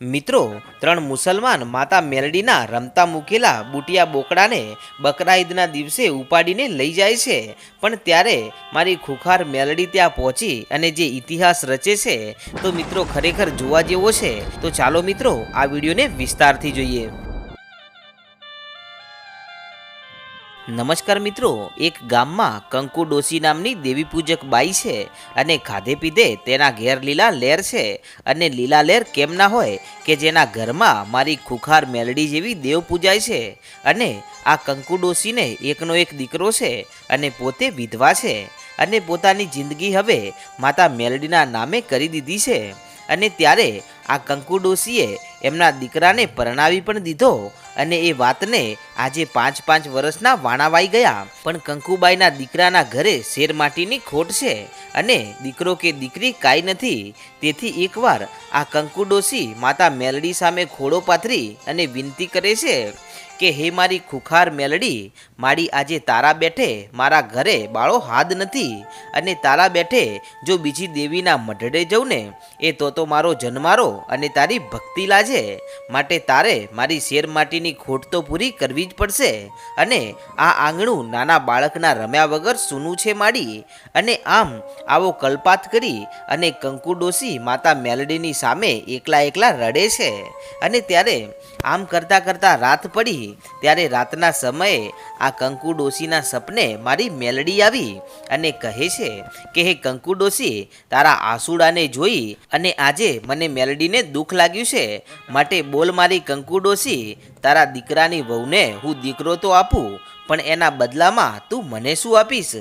મિત્રો, ત્રણ મુસલમાન માતા મેલડીના રમતા મૂકેલા બુટિયા બોકડાને બકરા ઈદના દિવસે ઉપાડીને લઈ જાય છે. પણ ત્યારે મારી ખુખાર મેલડી ત્યાં પહોંચી અને જે ઇતિહાસ રચે છે, તો મિત્રો ખરેખર જોવા જેવો છે. તો ચાલો મિત્રો, આ વિડીયોને વિસ્તારથી જોઈએ. નમસ્કાર મિત્રો, એક ગામમાં કંકુ ડોસી નામની દેવી પૂજક બાઈ છે અને ખાધે પીધે તેના ઘેર લીલા લેર છે. અને લીલા લેર કેમ ના હોય કે જેના ઘરમાં મારી ખુખાર મેલડી જેવી દેવ પૂજાય છે. અને આ કંકુ ડોસીને એકનો એક દીકરો છે અને પોતે વિધવા છે. અને પોતાની જિંદગી હવે માતા મેલડીના નામે કરી દીધી છે. અને ત્યારે આ કંકુ ડોસીએ એમના દીકરાને પરણાવી પણ દીધો અને એ વાતને આજે પાંચ પાંચ વર્ષના વાણાવાઈ ગયા. પણ કંકુબાઈના દીકરાના ઘરે શેર માટીની ખોટ છે અને દીકરો કે દીકરી કાંઈ નથી. તેથી એકવાર આ કંકુડોશી માતા મેલડી સામે ખોડો પાથરી અને વિનંતી કરે છે કે, હે મારી ખુખાર મેલડી મારી આજે તારા બેઠે મારા ઘરે બાળો હાદ નથી અને તારા બેઠે જો બીજી દેવીના મઢડે જઉં ને એ તો તો મારો જન્મારો અને તારી ભક્તિ લાજે. માટે તારે મારી શેર માટીની ખોટ તો પૂરી કરવી જ પડશે. અને આ આંગણું નાના બાળકના રમ્યા વગર સૂનું છે માડી. અને આમ આવો કલ્પાત કરી અને કંકુ ડોસી માતા મેલડીની સામે એકલા એકલા રડે છે. અને ત્યારે આમ કરતાં કરતાં રાત પડી. ત્યારે રાતના સમયે આ કંકુ ડોસીના સપને મારી મેલડી આવી અને કહે છે કે, હે કંકુ ડોસી તારા આંસુડાને જોઈ અને આજે મને મેલડીને દુઃખ લાગ્યું છે. માટે બોલ મારી કંકુ ડોસી તારા દીકરાની વહુને હું દીકરો તો આપું પણ એના બદલામાં તું મને શું આપીશ?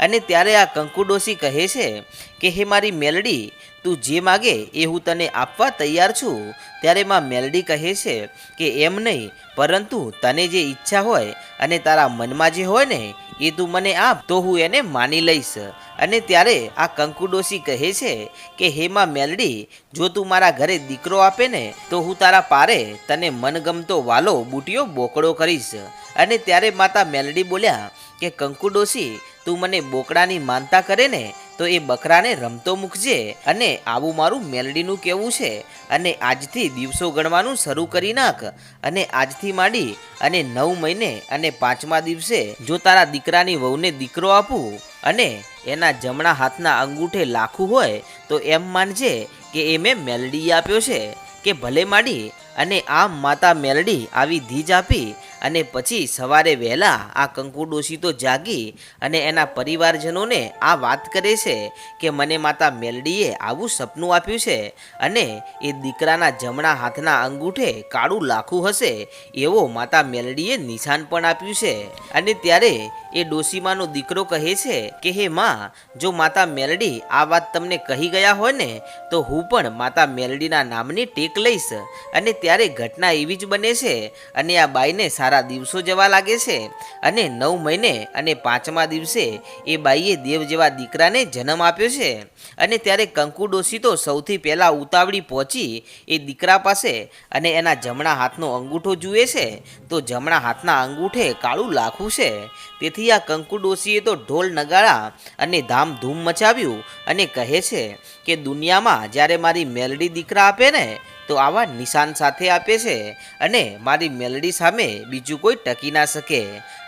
અને ત્યારે આ કંકુડોશી કહે છે કે, હે મારી મેલડી, તું જે માગે એ હું તને આપવા તૈયાર છું. ત્યારે માં મેલડી કહે છે કે, એમ નહીં, પરંતુ તને જે ઈચ્છા હોય અને તારા મનમાં જે હોય ને, એ તું મને આપ, તો હું એને માની લઈશ. અને ત્યારે આ કંકુડોશી કહે છે કે, હે માં મેલડી, જો તું મારા ઘરે દીકરો આપે ને, તો હું તારા પારે તને મનગમતો વાલો બુટિયો બોકડો કરીશ. અને ત્યારે માતા મેલડી બોલ્યા કે, કંકુ ડોશી, તું મને બોકડાની માનતા કરે ને, તો એ બકરાને રમતો મૂકજે અને આવું મારું મેલડીનું કહેવું છે. અને આજથી દિવસો ગણવાનું શરૂ કરી નાખ અને આજથી માંડી અને નવ મહિને અને પાંચમા દિવસે જો તારા દીકરાની વહુને દીકરો આપું અને એના જમણા હાથના અંગૂઠે લાખું હોય, તો એમ માનજે કે એ મેં મેલડી આપ્યો છે. કે ભલે માડી અને આમ માતા મેલડી આવી ધીજ આપી અને પછી સવારે વહેલા આ કંકુ ડોશી તો જાગી અને એના પરિવારજનોને આ વાત કરે છે કે મને માતા મેલડીએ આવું સપનું આપ્યું છે અને એ દીકરાના જમણા હાથના અંગૂઠે કાળું લાખું હશે એવો માતા મેલડીએ નિશાન પણ આપ્યું છે. અને ત્યારે એ ડોશીમાનો દીકરો કહે છે કે, હે માં, જો માતા મેલડી આ વાત તમને કહી ગયા હોય ને, તો હું પણ માતા મેલડીના નામની ટેક લઈશ. અને ત્યારે ઘટના એવી જ બને છે અને આ બાઈને સારા દિવસો જવા લાગે છે અને નવ મહિને અને પાંચમા દિવસે એ બાઈએ દેવ જેવા દીકરાને જન્મ આપ્યો છે અને ત્યારે કંકુ ડોશી તો સૌથી પહેલાં ઉતાવળી પહોંચી એ દીકરા પાસે અને એના જમણા હાથનો અંગૂઠો જુએ છે તો જમણા હાથના અંગૂઠે કાળું લાખું છે. તેથી આ કંકુ ડોશીએ તો ઢોલ નગાડા અને ધામધૂમ મચાવ્યું અને કહે છે કે દુનિયામાં જ્યારે મારી મેલડી દીકરા આપે ને તો આવા નિશાન સાથે આપે છે અને મારી મેલડી સામે બીજું કોઈ ટકી ના શકે.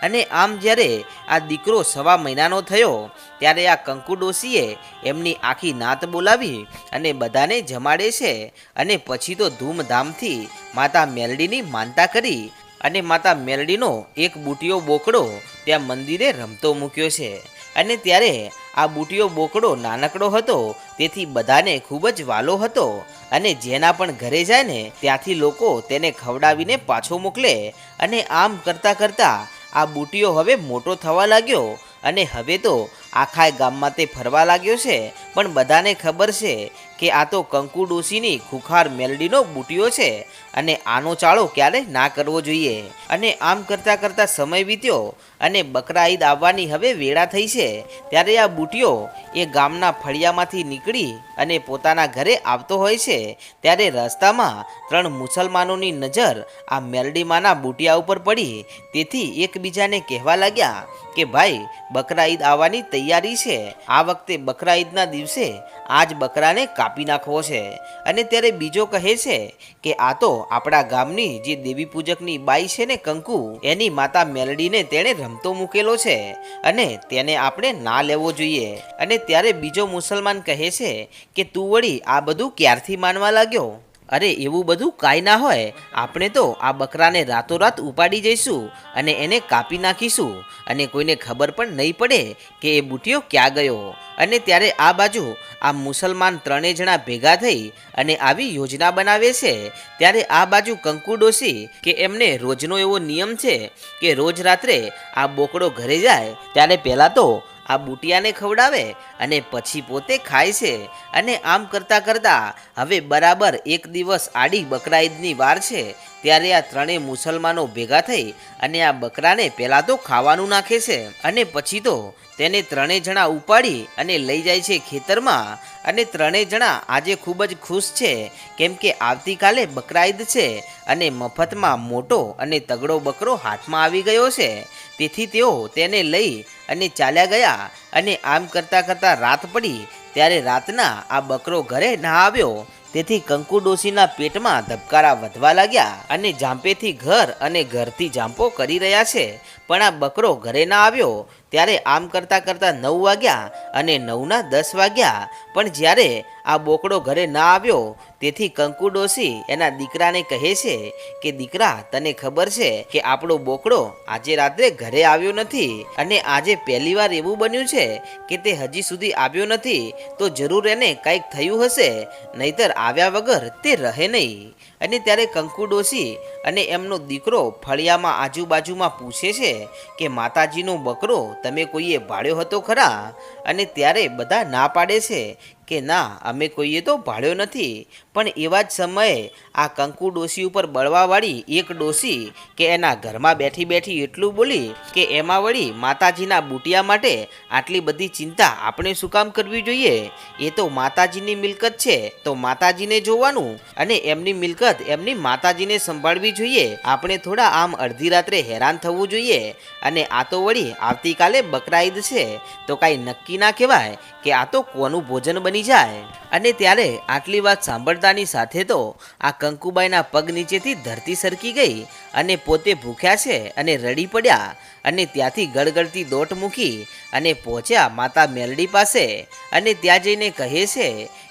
અને આમ જ્યારે આ દીકરો સવા મહિનાનો થયો, ત્યારે આ કંકુ ડોશીએ એમની આખી નાત બોલાવી અને બધાને જમાડે છે અને પછી તો ધૂમધામથી માતા મેલડીની માનતા કરી અને માતા મેલડીનો એક બુટિયો બોકડો ત્યાં મંદિરે રમતો મૂક્યો છે. અને ત્યારે આ બુટિયો બોકડો નાનકડો હતો, તેથી બધાને ખૂબ જ વાલો હતો. અને જેના પણ ઘરે જાય ને, ત્યાંથી લોકો તેને ખવડાવીને પાછો મોકલે. અને આમ કરતાં કરતાં આ બુટિયો હવે મોટો થવા લાગ્યો. અને હવે તો આખા ગામમાં તે ફરવા લાગ્યો છે. પણ બધાને ખબર છે કે આ તો કંકુ ડોશીની ખુખાર મેલડીનો બુટિયો છે. અને આનો ચાળો ક્યારે ના કરવો જોઈએ. અને આમ કરતાં કરતાં સમય વીત્યો. અને બકરા ઈદ આવવાની હવે વેળા થઈ છે, ત્યારે આ બુટિયો એ ગામના ફળિયામાંથી નીકળી અને પોતાના ઘરે આવતો હોય છે, ત્યારે રસ્તામાં ત્રણ મુસલમાનોની નજર આ મેલડીમાના બુટિયા ઉપર પડી. તેથી એકબીજાને કહેવા લાગ્યા કે, ભાઈ, બકરા ઈદ આવવાની તૈયારી છે. આ વખતે બકરા ઈદના દિવસે આજ બકરાને કાપી નાખવો છે. અને ત્યારે બીજો કહે છે કે, આ તો આપણા ગામની જે દેવી પૂજકની બાઈ છે ને કંકુ, એની માતા મેલડીને તેણે રમતો મૂકેલો છે અને તેને આપણે ના લેવો જોઈએ. અને ત્યારે બીજો મુસલમાન કહે છે કે, તું વળી આ બધું ક્યારથી માનવા લાગ્યો? અરે, એવું બધું કાંઈ ના હોય. આપણે તો આ બકરાને રાતોરાત ઉપાડી જઈશું અને એને કાપી નાખીશું. અને કોઈને ખબર પણ નહીં પડે કે એ બુટિયો ક્યાં ગયો. અને ત્યારે આ બાજુ આ મુસલમાન ત્રણેય જણા ભેગા થઈ અને આવી યોજના બનાવે છે. ત્યારે આ બાજુ કંકુ ડોસી કે એમને રોજનો એવો નિયમ છે કે રોજ રાત્રે આ બોકડો ઘરે જાય, ત્યારે પહેલાં તો આ બુટિયાને ખવડાવે અને પછી પોતે ખાય છે અને આમ કરતાં કરતાં હવે બરાબર એક દિવસ આડી બકરા ઈદની વાર છે ત્યારે આ ત્રણેય મુસલમાનો ભેગા થઈ અને આ બકરાને પહેલાં તો ખાવાનું નાખે છે અને પછી તો તેને ત્રણેય જણા ઉપાડી અને લઈ જાય છે ખેતરમાં. અને ત્રણેય જણા આજે ખૂબ જ ખુશ છે, કેમ કે આવતીકાલે બકરા ઈદ છે અને મફતમાં મોટો અને તગડો બકરો હાથમાં આવી ગયો છે. તેથી તેઓ તેને લઈ અને ચાલ્યા ગયા અને આમ કરતાં કરતાં રાત પડી. ત્યારે રાતના આ બકરો ઘરે ના આવ્યો. તેથી કંકુ ડોશીના પેટમાં ધબકારા વધવા લાગ્યા અને જાંપેથી ઘર અને ઘરથી જાંપો કરી રહ્યા છે. પણ આ બકરો ઘરે ના આવ્યો ત્યારે આમ કરતાં કરતાં નવ વાગ્યા અને નવના દસ વાગ્યા. પણ જ્યારે આ બોકડો ઘરે ના આવ્યો, તેથી કંકુ ડોસી એના દીકરાને કહે છે કે, દીકરા, તને ખબર છે કે આપણો બોકડો આજે રાત્રે ઘરે આવ્યો નથી અને આજે પહેલી વાર એવું બન્યું છે કે તે હજી સુધી આવ્યો નથી, તો જરૂર એને કંઈક થયું હશે, નહીતર આવ્યા વગર તે રહે નહીં. અને ત્યારે કંકુ ડોશી અને એમનો દીકરો ફળિયામાં આજુબાજુમાં પૂછે છે કે, માતાજીનો બકરો તમે કોઈએ ભાળ્યો હતો ખરા? અને ત્યારે બધા ના પાડે છે કે, ના, અમે કોઈએ તો ભાળ્યો નથી. પણ એવા જ સમયે આ કંકુ ડોશી ઉપર બળવાવાળી એક ડોશી કે એના ઘરમાં બેઠી બેઠી એટલું બોલી કે એમાં વળી માતાજીના બુટિયા માટે આટલી બધી ચિંતા આપણે શું કામ કરવી જોઈએ? એ તો માતાજીની મિલકત છે, તો માતાજીને જોવાનું અને એમની મિલકત એમની માતાજીને સંભાળવી જોઈએ. આપણે થોડા આમ અડધી રાત્રે હેરાન થવું જોઈએ અને આ તો વળી આવતીકાલે બકરા ઈદ છે, તો કાંઈ નક્કી ના કહેવાય કે આ તો કોનું ભોજન બની જાય. અને ત્યારે આટલી વાત સાંભળતાની સાથે તો આ કંકુબાઈના પગ નીચેથી ધરતી સરકી ગઈ અને પોતે ભૂખ્યા છે અને રડી પડ્યા અને ત્યાંથી ગળગળતી દોટ મૂકી અને પહોંચ્યા માતા મેલડી પાસે. અને ત્યાં જઈને કહે છે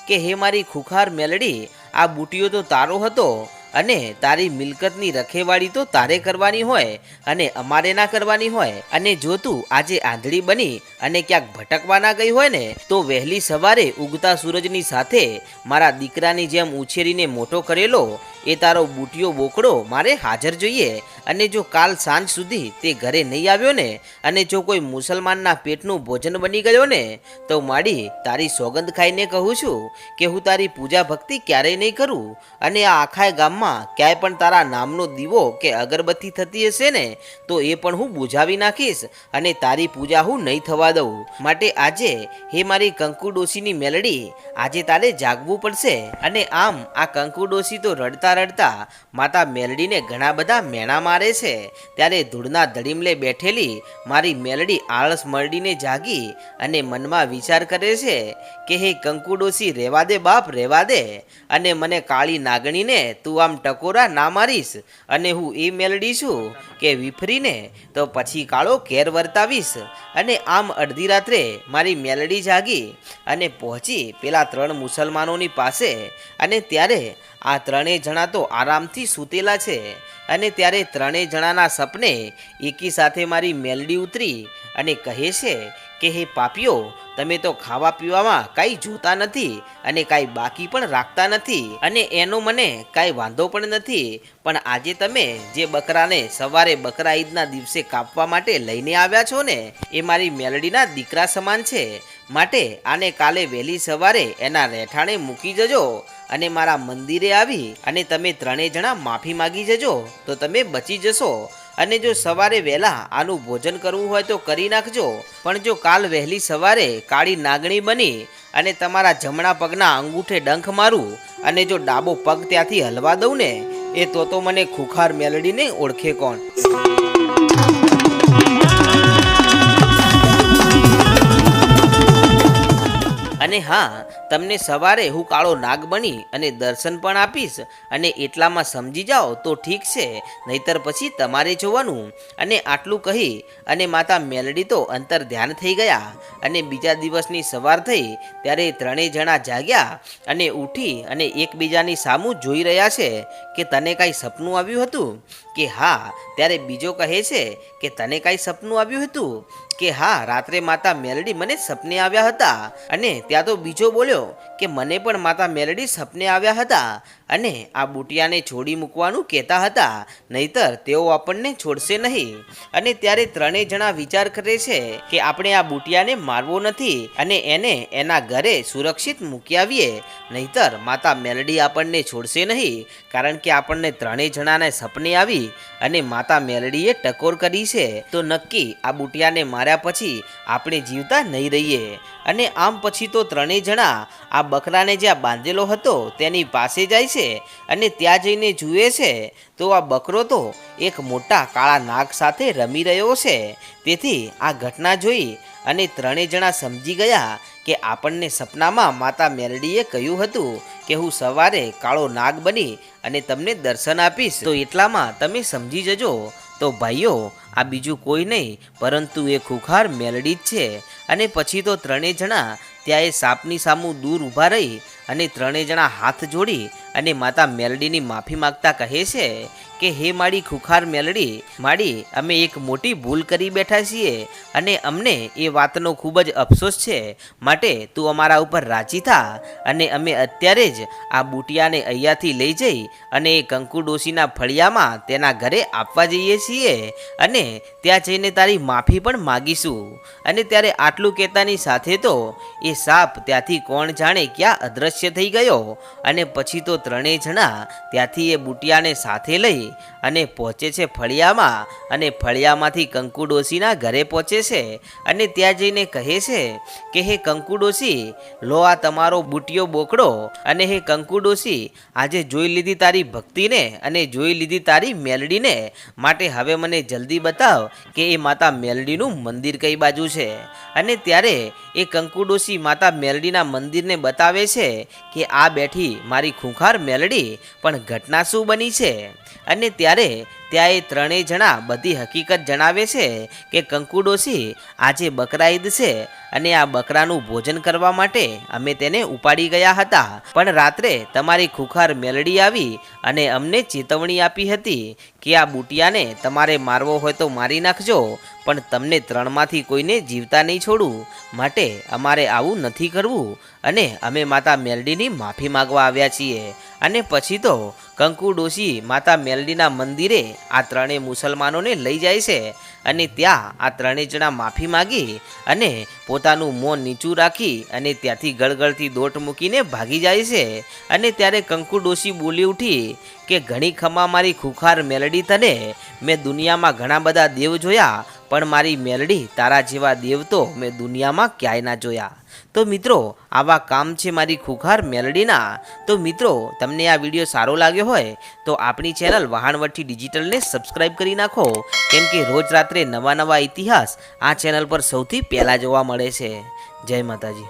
કે, હે મારી ખુખાર મેલડી, આ બુટીઓ તો તારો હતો અને તારી મિલકતની રખેવાળી તો તારે કરવાની હોય અને અમારે ના કરવાની હોય. અને જો તું આજે આંધળી બની અને ક્યાંક ભટકવા ના ગઈ હોય ને, તો વહેલી સવારે ઉગતા સૂરજની સાથે મારા દીકરાની જેમ ઉછેરીને મોટો કરેલો એ તારો બુટિયો બોકડો મારે હાજર જોઈએ. અને જો કાલ સાંજ સુધી તે ઘરે નહીં આવ્યો ને, અને જો કોઈ મુસલમાનના પેટનું ભોજન બની ગયો ને, તો માડી તારી સોગંદ ખાઈને કહું છું કે હું તારી પૂજા ભક્તિ ક્યારેય નહીં કરું. અને આ આખા ગામમાં ક્યાંય પણ તારા નામનો દીવો કે અગરબત્તી થતી હશે ને, તો એ પણ હું બુઝાવી નાખીશ અને તારી પૂજા હું નહીં થવા દઉં. માટે આજે હે મારી કંકુડોશીની મેલડી, આજે તારે જાગવું પડશે. અને આમ આ કંકુડોશી તો રડતા રડતા માતા મેલડીને ઘણા બધા મેણા મારે છે. ત્યારે ધૂળના ધડીમલે બેઠેલી મારી મેલડી આળસ મરડીને જાગી અને મનમાં વિચાર કરે છે કે હે કંકુડોસી રહેવા દે બાપ, રેવા દે. અને મને કાળી નાગણીને તું આમ ટકોરા ના મારીશ. અને હું એ મેલડી છું કે વિફરીને તો પછી કાળો કેર વર્તાવીશ. અને આમ અડધી રાત્રે મારી મેલડી જાગી અને પહોંચી પેલા ત્રણ મુસલમાનોની પાસે. અને ત્યારે આ ત્રણેય જણા તો આરામથી સૂતેલા છે અને ત્યારે ત્રણેય જણાના સપને એકી સાથે મારી મેલડી ઉતરી અને કહે છે કે, હે પાપીઓ, તમે તો ખાવા પીવામાં કાંઈ જોતા નથી અને કાંઈ બાકી પણ રાખતા નથી અને એનો મને કાંઈ વાંધો પણ નથી. પણ આજે તમે જે બકરાને સવારે બકરા ઈદના દિવસે કાપવા માટે લઈને આવ્યા છો ને, એ મારી મેલડીના દીકરા સમાન છે. માટે આને કાલે વહેલી સવારે એના રહેઠાણે મૂકી જજો અને મારા મંદિરે આવી અને તમે ત્રણેય જણા માફી માગી જજો, તો તમે બચી જશો. અને જો સવારે વહેલા આનું ભોજન કરવું હોય તો કરી નાખજો. પણ જો કાલ વહેલી સવારે કાળી નાગણી બની અને તમારા જમણા પગના અંગૂઠે ડંખ મારું અને જો ડાબો પગ ત્યાંથી હલવા દઉં ને, એ તો તો મને ખુખાર મેલડીને ઓળખે કોણ? અને હા તમને સવારે હું કાળો નાગ બની અને દર્શન પણ આપીશ અને એટલામાં સમજી જાઓ તો ઠીક છે, નહીતર પછી તમારે જોવાનું. અને આટલું કહી અને માતા મેલડી તો અંતર ધ્યાન થઈ ગયા અને બીજા દિવસની સવાર થઈ ત્યારે ત્રણેય જણા જાગ્યા અને ઉઠી અને એકબીજાની સામું જોઈ રહ્યા છે કે તને કાંઈ સપનું આવ્યું હતું? કે હા, ત્યારે બીજો કહે છે કે તને કાંઈ સપનું આવ્યું હતું? કે હા, રાત્રે માતા મેલડી મને સપને આવ્યા હતા. અને ત્યાં તો બીજો બોલ્યો કે મને પણ માતા મેલડી સપને આવ્યા હતા. અને આ બુટિયાને છોડી મૂકવાનું કહેતા હતા. નહીતર તેઓ આપણને છોડશે નહીં. અને ત્યારે ત્રણેય જણા વિચાર કરે છે કે આપણે આ બુટિયાને મારવો નથી અને એને એના ઘરે સુરક્ષિત મૂકી આવીએ. નહીતર માતા મેલડી આપણને છોડશે નહીં, કારણ કે આપણને ત્રણેય જણાને સપને આવી અને માતા મેલડીએ ટકોર કરી છે. તો નક્કી આ બુટિયાને માર્યા પછી આપણે જીવતા નહીં રહીએ. અને આમ પછી તો ત્રણેય જણા આ બકરાને જ્યાં બાંધેલો હતો તેની પાસે જાય છે અને ત્યાં જઈને જુએ છે તો આ બકરો તો એક મોટા કાળા નાગ સાથે રમી રહ્યો છે. તેથી આ ઘટના જોઈ અને ત્રણેય જણા સમજી ગયા કે આપણને સપનામાં માતા મેરડીએ કહ્યું હતું કે હું સવારે કાળો નાગ બની અને તમને દર્શન આપીશ. તો એટલામાં તમે સમજી જજો તો ભાઈઓ, આ બીજું કોઈ નહીં, પરંતુ એ ખુખાર મેલડી જ છે. અને પછી તો ત્રણેય જણા ત્યાં એ સાપની સામું દૂર ઊભા રહી અને ત્રણેય જણા હાથ જોડી અને માતા મેલડીની માફી માગતા કહે છે કે, હે માડી ખુખાર મેલડી, માડી, અમે એક મોટી ભૂલ કરી બેઠા છીએ અને અમને એ વાતનો ખૂબ જ અફસોસ છે. માટે તું અમારા ઉપર રાજી થા અને અમે અત્યારે જ આ બુટિયાને અહીંયાથી લઈ જઈ અને એ કંકુ ડોશીના ફળિયામાં તેના ઘરે આપવા જઈએ છીએ અને ત્યાં જઈને તારી માફી પણ માગીશું. અને ત્યારે આટલું કહેતાની સાથે તો એ સાપ ત્યાંથી કોણ જાણે ક્યાં અદૃશ્ય થઈ ગયો અને પછી તો ત્રણેય જણા ત્યાંથી એ બુટિયાને સાથે લઈ અને પહોંચે છે ફળિયામાં અને ફળિયામાંથી કંકુડોશીના ઘરે પહોંચે છે અને ત્યાં જઈને કહે છે કે, હે કંકુડોશી, લો આ તમારો બુટિયો બોકડો અને હે કંકુડોશી, આજે જોઈ લીધી તારી ભક્તિને અને જોઈ લીધી તારી મેલડીને. માટે હવે મને જલ્દી બતાવ કે એ માતા મેલડીનું મંદિર કઈ બાજુ છે? અને ત્યારે એ કંકુડોશી માતા મેલડીના મંદિરને બતાવે છે કે, આ બેઠી મારી ખૂંખાર મેલડી પણ ઘટના શું બની છે? અને ત્યારે ત્યાં એ ત્રણેય જણા બધી હકીકત જણાવે છે કે કંકુડોશી આજે બકરા ઈદ છે અને આ બકરાનું ભોજન કરવા માટે અમે તેને ઉપાડી ગયા હતા. પણ રાત્રે તમારી ખુખાર મેલડી આવી અને અમને ચેતવણી આપી હતી કે આ બુટિયાને તમારે મારવો હોય તો મારી નાખજો, પણ તમને ત્રણમાંથી કોઈને જીવતા નહીં છોડું. માટે અમારે આવું નથી કરવું અને અમે માતા મેલડીની માફી માગવા આવ્યા છીએ. અને પછી તો કંકુ ડોશી માતા મેલડીના મંદિરે આ ત્રણેય મુસલમાનોને લઈ જાય છે અને ત્યાં આ ત્રણેય જણા માફી માગી અને પોતાનું મોં નીચું રાખી અને ત્યાંથી ગળગળથી દોટ મૂકીને ભાગી જાય છે. અને ત્યારે કંકુ ડોશી બોલી ઉઠી કે, ઘણી ખમા મારી ખુખાર મેલડી તને. મેં દુનિયામાં ઘણા બધા દેવ જોયા, પણ મારી મેલડી તારા જેવા દેવ તો મેં દુનિયામાં ક્યાંય ના જોયા. તો મિત્રો, આવા કામ છે મારી ખુખાર મેલડીના. તો મિત્રો, તમને આ વીડિયો સારો લાગ્યો હોય, તો આપણી ચેનલ વહાણવટી ડિજિટલને સબસ્ક્રાઈબ કરી નાખો. કેમ કે રોજ રાત્રે નવા નવા ઇતિહાસ આ ચેનલ પર સૌથી પહેલાં જોવા મળે છે. જય માતાજી.